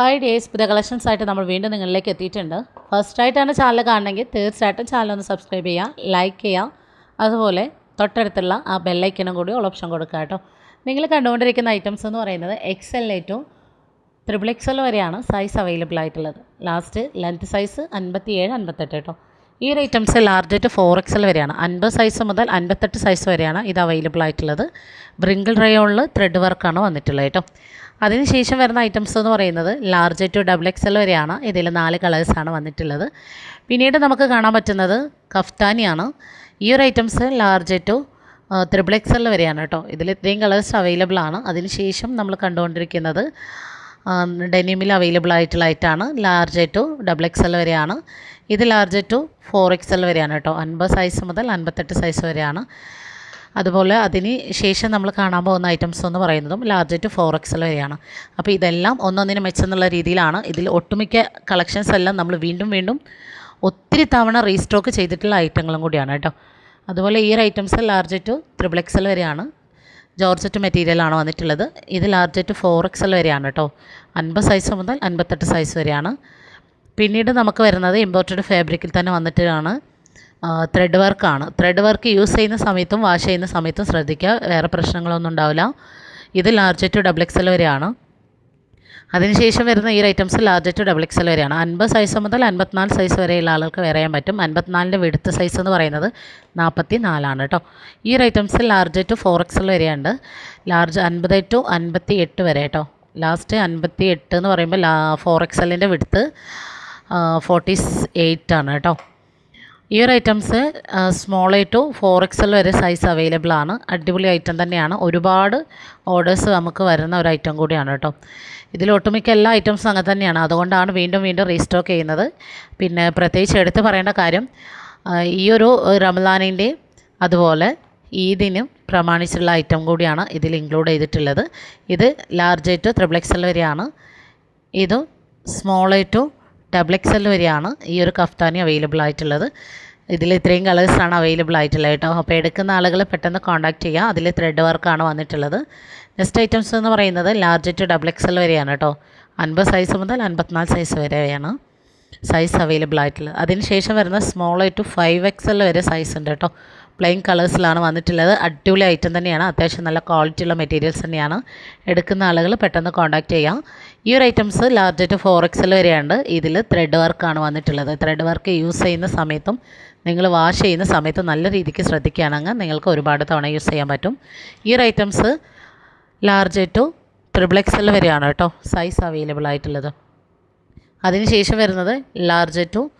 Five days പുതിയ collections ആയിട്ട് നമ്മൾ വീണ്ടും നിങ്ങളിലേക്ക് എത്തിയിട്ടുണ്ട്. ഫസ്റ്റ് ആയിട്ടാണ് ചാനൽ കാണണമെങ്കിൽ തീർച്ചയായിട്ടും ചാനൽ ഒന്ന് സബ്സ്ക്രൈബ് ചെയ്യുക ലൈക്ക് ചെയ്യുക അതുപോലെ തൊട്ടടുത്തുള്ള ആ ബെല്ലൈക്കനും കൂടി ഓൾ ഓപ്ഷൻ കൊടുക്കുക കേട്ടോ. നിങ്ങൾ കണ്ടുകൊണ്ടിരിക്കുന്ന ഐറ്റംസ് എന്ന് പറയുന്നത് X XL triple X L വരെയാണ് സൈസ് അവൈലബിൾ ആയിട്ടുള്ളത്. ലാസ്റ്റ് ലെങ്ത് സൈസ് അൻപത്തി ഏഴ് അൻപത്തെട്ട് കേട്ടോ. ഈ ഒരു items large to four X L വരെയാണ്. അൻപത് സൈസ് മുതൽ അൻപത്തെട്ട് സൈസ് വരെയാണ് ഇത് അവൈലബിൾ ആയിട്ടുള്ളത്. ബ്രിങ്കിൾ റയോണിൽ ത്രെഡ് വർക്കാണ് വന്നിട്ടുള്ളത് കേട്ടോ. അതിനുശേഷം വരുന്ന ഐറ്റംസ് എന്ന് പറയുന്നത് ലാർജ് ടു ഡബിൾ എക്സൽ വരെയാണ്. ഇതിൽ നാല് കളേഴ്സാണ് വന്നിട്ടുള്ളത്. പിന്നീട് നമുക്ക് കാണാൻ പറ്റുന്നത് കഫ്താനിയാണ്. ഈ ഒരു items large to triple XL വരെയാണ് കേട്ടോ. ഇതിൽ ഇത്രയും കളേഴ്സ് അവൈലബിൾ ആണ്. അതിനുശേഷം നമ്മൾ കണ്ടുകൊണ്ടിരിക്കുന്നത് ഡെനിമിൽ അവൈലബിൾ ആയിട്ടുള്ള ആയിട്ടാണ് ലാർജ് ടു ഡബിൾ എക്സൽ വരെയാണ്. ഇത് ലാർജ് ടു ഫോർ എക്സൽ വരെയാണ് കേട്ടോ. അൻപത് സൈസ് മുതൽ അൻപത്തെട്ട് സൈസ് വരെയാണ്. അതുപോലെ അതിന് ശേഷം നമ്മൾ കാണാൻ പോകുന്ന ഐറ്റംസ് എന്ന് പറയുന്നതും ലാർജ് ടു ഫോർ എക്സൽ വരെയാണ്. അപ്പോൾ ഇതെല്ലാം ഒന്നൊന്നിന് മെച്ചെന്നുള്ള രീതിയിലാണ്. ഇതിൽ ഒട്ടുമിക്ക കളക്ഷൻസ് എല്ലാം നമ്മൾ വീണ്ടും വീണ്ടും ഒത്തിരി തവണ റീസ്റ്റോക്ക് ചെയ്തിട്ടുള്ള ഐറ്റങ്ങളും കൂടിയാണ് കേട്ടോ. അതുപോലെ ഈ ഒരു items large to triple XL വരെയാണ്. ജോർജറ്റ് മെറ്റീരിയലാണ് വന്നിട്ടുള്ളത്. ഇത് ലാർജ് ടു ഫോർ എക്സൽ വരെയാണ് കേട്ടോ. അൻപത് സൈസ് മുതൽ അൻപത്തെട്ട് സൈസ് വരെയാണ്. പിന്നീട് നമുക്ക് വരുന്നത് ഇമ്പോർട്ടഡ് ഫാബ്രിക്കിൽ തന്നെ വന്നിട്ടാണ്. ത്രെഡ് വർക്കാണ് ത്രെഡ് വർക്ക് യൂസ് ചെയ്യുന്ന സമയത്തും വാഷ് ചെയ്യുന്ന സമയത്തും ശ്രദ്ധിക്കുക. വേറെ പ്രശ്നങ്ങളൊന്നും ഉണ്ടാവില്ല. ഇത് ലാർജ് ടു ഡബിൾ എക്സൽ വരെയാണ്. അതിനുശേഷം വരുന്ന ഈ items large to double XL വരെയാണ്. അൻപത് സൈസ് മുതൽ അൻപത്തിനാല് സൈസ് വരെയുള്ള ആളുകൾക്ക് വേറെ ചെയ്യാൻ പറ്റും. അൻപത്തിനാലിന്റെ വെടുത്ത സൈസ് എന്ന് പറയുന്നത് നാൽപ്പത്തി നാലാണ് കേട്ടോ. ഈ ഒരു items large to four XL വരെയുണ്ട്. ലാർജ് അൻപത് ടു അൻപത്തി എട്ട് വരെ കേട്ടോ. ലാസ്റ്റ് അൻപത്തി എട്ട് എന്ന് പറയുമ്പോൾ ലാ ഫോർ എക്സലിന്റെ വിടുത്ത് ഫോർട്ടി എയ്റ്റ് ആണ് കേട്ടോ. ഈ ഒരു items small a to four XL വരെ സൈസ് അവൈലബിൾ ആണ്. അടിപൊളി ഐറ്റം തന്നെയാണ്. ഒരുപാട് ഓർഡേഴ്സ് നമുക്ക് വരുന്ന ഒരു ഐറ്റം കൂടിയാണ് കേട്ടോ. ഇതിൽ ഒട്ടുമിക്ക എല്ലാ ഐറ്റംസും അങ്ങനെ തന്നെയാണ്. അതുകൊണ്ടാണ് വീണ്ടും വീണ്ടും റീസ്റ്റോക്ക് ചെയ്യുന്നത്. പിന്നെ പ്രത്യേകിച്ച് എടുത്ത് പറയേണ്ട കാര്യം ഈ ഒരു റംലാനിന്റെയും അതുപോലെ ഈദിനും പ്രമാണിച്ചുള്ള ഐറ്റം കൂടിയാണ് ഇതിൽ ഇൻക്ലൂഡ് ചെയ്തിട്ടുള്ളത്. ഇത് ലാർജ് ടു ത്രിബിൾ എക്സൽ വരെയാണ്. ഇതും small to double X L വരെയാണ് ഈ ഒരു കഫ്താനി അവൈലബിൾ ആയിട്ടുള്ളത്. ഇതിൽ ഇത്രയും കളേഴ്സാണ് അവൈലബിൾ ആയിട്ടുള്ളത് കേട്ടോ. അപ്പോൾ എടുക്കുന്ന ആളുകൾ പെട്ടെന്ന് കോൺടാക്ട് ചെയ്യുക അതിൽ ത്രെഡ് വർക്കാണ് വന്നിട്ടുള്ളത്. നെക്സ്റ്റ് ഐറ്റംസ് എന്ന് പറയുന്നത് large to double X L വരെയാണ് കേട്ടോ. അൻപത് സൈസ് മുതൽ അൻപത്തിനാല് സൈസ് വരെയാണ് സൈസ് അവൈലബിൾ ആയിട്ടുള്ളത്. അതിന് ശേഷം വരുന്ന small to five X L വരെ സൈസ് ഉണ്ട് കേട്ടോ. പ്ലെയിൻ കളേഴ്സിലാണ് വന്നിട്ടുള്ളത്. അടിപൊളി ഐറ്റം തന്നെയാണ്. അത്യാവശ്യം നല്ല ക്വാളിറ്റി ഉള്ള മെറ്റീരിയൽസ് തന്നെയാണ്. എടുക്കുന്ന ആളുകൾ പെട്ടെന്ന് കോൺടാക്റ്റ് ചെയ്യാം. ഈ ഒരു items large to four XL വരെയുണ്ട്. ഇതിൽ ത്രെഡ് വർക്കാണ് വന്നിട്ടുള്ളത്. ത്രെഡ് വർക്ക് യൂസ് ചെയ്യുന്ന സമയത്തും നിങ്ങൾ വാഷ് ചെയ്യുന്ന സമയത്തും നല്ല രീതിക്ക് ശ്രദ്ധിക്കുകയാണെങ്കിൽ നിങ്ങൾക്ക് ഒരുപാട് തവണ യൂസ് ചെയ്യാൻ പറ്റും. ഈ ഒരു items large to triple XL വരെയാണ് കേട്ടോ. സൈസ് അവൈലബിൾ ആയിട്ടുള്ളത്. അതിനുശേഷം വരുന്നത് ലാർജ് ടു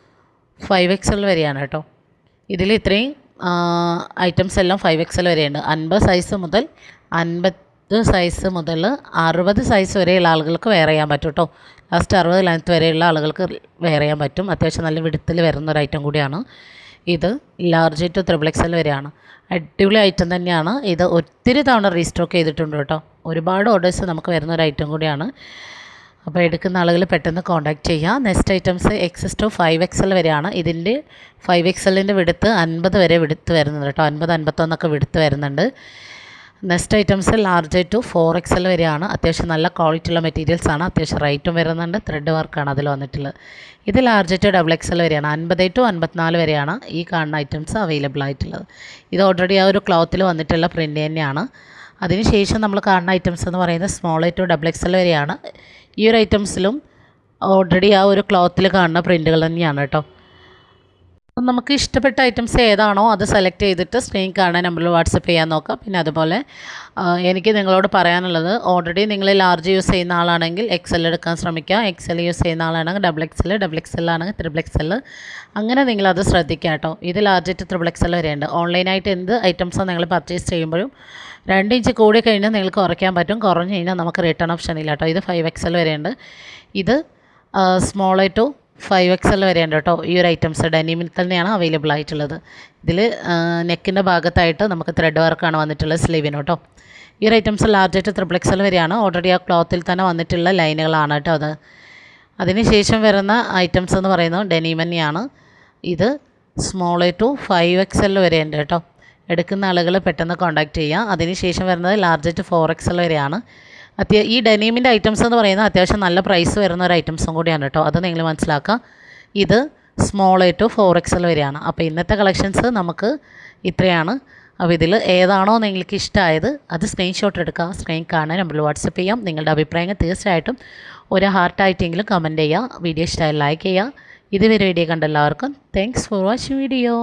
ഫൈവ് എക്സൽ വരെയാണ് കേട്ടോ. ഇതിൽ ഇത്രയും ഐറ്റംസ് എല്ലാം ഫൈവ് എക്സൽ വരെയുണ്ട്. അൻപത് സൈസ് മുതൽ അൻപത് സൈസ് മുതൽ അറുപത് സൈസ് വരെയുള്ള ആളുകൾക്ക് വെയർ ചെയ്യാൻ പറ്റും കേട്ടോ ലാസ്റ്റ് അറുപത് ലെങ്ത്ത് വരെയുള്ള ആളുകൾക്ക് വെയർ ചെയ്യാൻ പറ്റും. അത്യാവശ്യം നല്ല വിടുത്തിൽ വരുന്ന ഒരു ഐറ്റം കൂടിയാണ്. ഇത് ലാർജ് ടു ത്രിബിൾ എക്സൽ വരെയാണ്. അടിപൊളി ഐറ്റം തന്നെയാണ്. ഇത് ഒത്തിരി തവണ റീസ്റ്റോക്ക് ചെയ്തിട്ടുണ്ട് കേട്ടോ ഒരുപാട് ഓർഡേഴ്സ് നമുക്ക് വരുന്ന ഒരു ഐറ്റം കൂടിയാണ്. അപ്പോൾ എടുക്കുന്ന ആളുകൾ പെട്ടെന്ന് കോൺടാക്റ്റ് ചെയ്യുക next items XS to five XL വരെയാണ് ഇതിന്റെ ഫൈവ് എക്സലിന്റെ വിടുത്ത് അൻപത് വരെ വിടുത്ത് വരുന്നുണ്ട് കേട്ടോ. അൻപത് അൻപത്തൊന്നൊക്കെ വിടുത്ത് വരുന്നുണ്ട്. Next items large to four XL വരെയാണ്. അത്യാവശ്യം നല്ല ക്വാളിറ്റി ഉള്ള മെറ്റീരിയൽസ് ആണ്. അത്യാവശ്യം റൈറ്റും വരുന്നുണ്ട്. ത്രെഡ് വർക്കാണ് അതിൽ വന്നിട്ടുള്ളത്. ഇത് ലാർജ് ടു ഡബിൾ എക്സൽ വരെയാണ്. അൻപത് ടു അൻപത്തിനാല് വരെയാണ് ഈ കാണുന്ന ഐറ്റംസ് അവൈലബിൾ ആയിട്ടുള്ളത്. ഇത് ഓൾറെഡി ആ ഒരു ക്ലോത്തിൽ വന്നിട്ടുള്ള പ്രിന്റ് തന്നെയാണ്. അതിനുശേഷം നമ്മൾ കാണുന്ന ഐറ്റംസ് എന്ന് പറയുന്നത് സ്മോൾ ടു ഡബിൾ എക്സൽ വരെയാണ്. ഈ ഒരു ഐറ്റംസിലും ഓൾറെഡി ആ ഒരു ക്ലോത്തിൽ കാണുന്ന പ്രിന്റുകൾ തന്നെയാണ് കേട്ടോ. നമുക്ക് ഇഷ്ടപ്പെട്ട ഐറ്റംസ് ഏതാണോ അത് സെലക്ട് ചെയ്തിട്ട് കാണാൻ നമ്മൾ വാട്സപ്പ് ചെയ്യാൻ നോക്കാം. പിന്നെ അതുപോലെ എനിക്ക് നിങ്ങളോട് പറയാനുള്ളത് ഓൾറെഡി നിങ്ങൾ ലാർജ് യൂസ് ചെയ്യുന്ന ആളാണെങ്കിൽ എക്സൽ എടുക്കാൻ ശ്രമിക്കുക. എക്സൽ യൂസ് ചെയ്യുന്ന ആളാണെങ്കിൽ ഡബിൾ എക്സൽ ഡബിൾ എക്സൽ ആണെങ്കിൽ ത്രിബിൾ എക്സൽ അങ്ങനെ നിങ്ങളത് ശ്രദ്ധിക്കുക കേട്ടോ. ഇത് ലാർജ് ടു ത്രിബിൾ എക്സൽ വരെയുണ്ട്. ഓൺലൈനായിട്ട് എന്ത് ഐറ്റംസാണ് നിങ്ങൾ പർച്ചേസ് ചെയ്യുമ്പോഴും രണ്ട് ഇഞ്ച് കൂടി കഴിഞ്ഞാൽ നിങ്ങൾക്ക് കുറയ്ക്കാൻ പറ്റും. കുറഞ്ഞു കഴിഞ്ഞാൽ നമുക്ക് റിട്ടേൺ ഓപ്ഷൻ ഇല്ല കേട്ടോ. ഇത് ഫൈവ് എക്സൽ വരെയുണ്ട്. ഇത് small to five X L വരെ വരെയുണ്ട് കേട്ടോ. ഈ ഒരു ഐറ്റംസ് ഡെനിമിൽ തന്നെയാണ് അവൈലബിൾ ആയിട്ടുള്ളത്. ഇതിൽ നെക്കിന്റെ ഭാഗത്തായിട്ട് നമുക്ക് ത്രെഡ് വർക്കാണ് വന്നിട്ടുള്ളത് സ്ലീവിന് കേട്ടോ. ഈ ഒരു items large triple X L വരെയാണ്. ഓൾറെഡി ആ ക്ലോത്തിൽ തന്നെ വന്നിട്ടുള്ള ലൈനുകളാണ് കേട്ടോ അത്. അതിനുശേഷം വരുന്ന ഐറ്റംസ് എന്ന് പറയുന്നത് ഡെനിമന്നെയാണ് ഇത് സ്മോൾ ടു ഫൈവ് എക്സ് വരെ ഉണ്ട് കേട്ടോ. എടുക്കുന്ന ആളുകൾ പെട്ടെന്ന് കോൺടാക്റ്റ് ചെയ്യുക അതിനുശേഷം വരുന്നത് large to four X L വരെയാണ്. അത്യാ ഈ ഡെനീമിന്റെ ഐറ്റംസ് എന്ന് പറയുന്നത് അത്യാവശ്യം നല്ല പ്രൈസ് വരുന്ന ഒരു ഐറ്റംസും കൂടിയാണ് കേട്ടോ. അത് നിങ്ങൾ മനസ്സിലാക്കുക ഇത് സ്മോൾ ടു ഫോർ എക്സൽ വരെയാണ്. അപ്പോൾ ഇന്നത്തെ കളക്ഷൻസ് നമുക്ക് ഇത്രയാണ്. അപ്പോൾ ഇതിൽ ഏതാണോ നിങ്ങൾക്ക് ഇഷ്ടമായത് അത് സ്ക്രീൻഷോട്ട് എടുക്കുക സ്ക്രീൻ കാണാൻ നമ്പറിൽ വാട്സപ്പ് ചെയ്യാം. നിങ്ങളുടെ അഭിപ്രായങ്ങൾ തീർച്ചയായിട്ടും ഒരു ഹാർട്ടായിട്ടെങ്കിലും കമന്റ് ചെയ്യുക വീഡിയോ ഇഷ്ടമായി ലൈക്ക് ചെയ്യുക ഇതുവരെ വീഡിയോ കണ്ട എല്ലാവർക്കും താങ്ക്സ് ഫോർ വാച്ചിങ് വീഡിയോ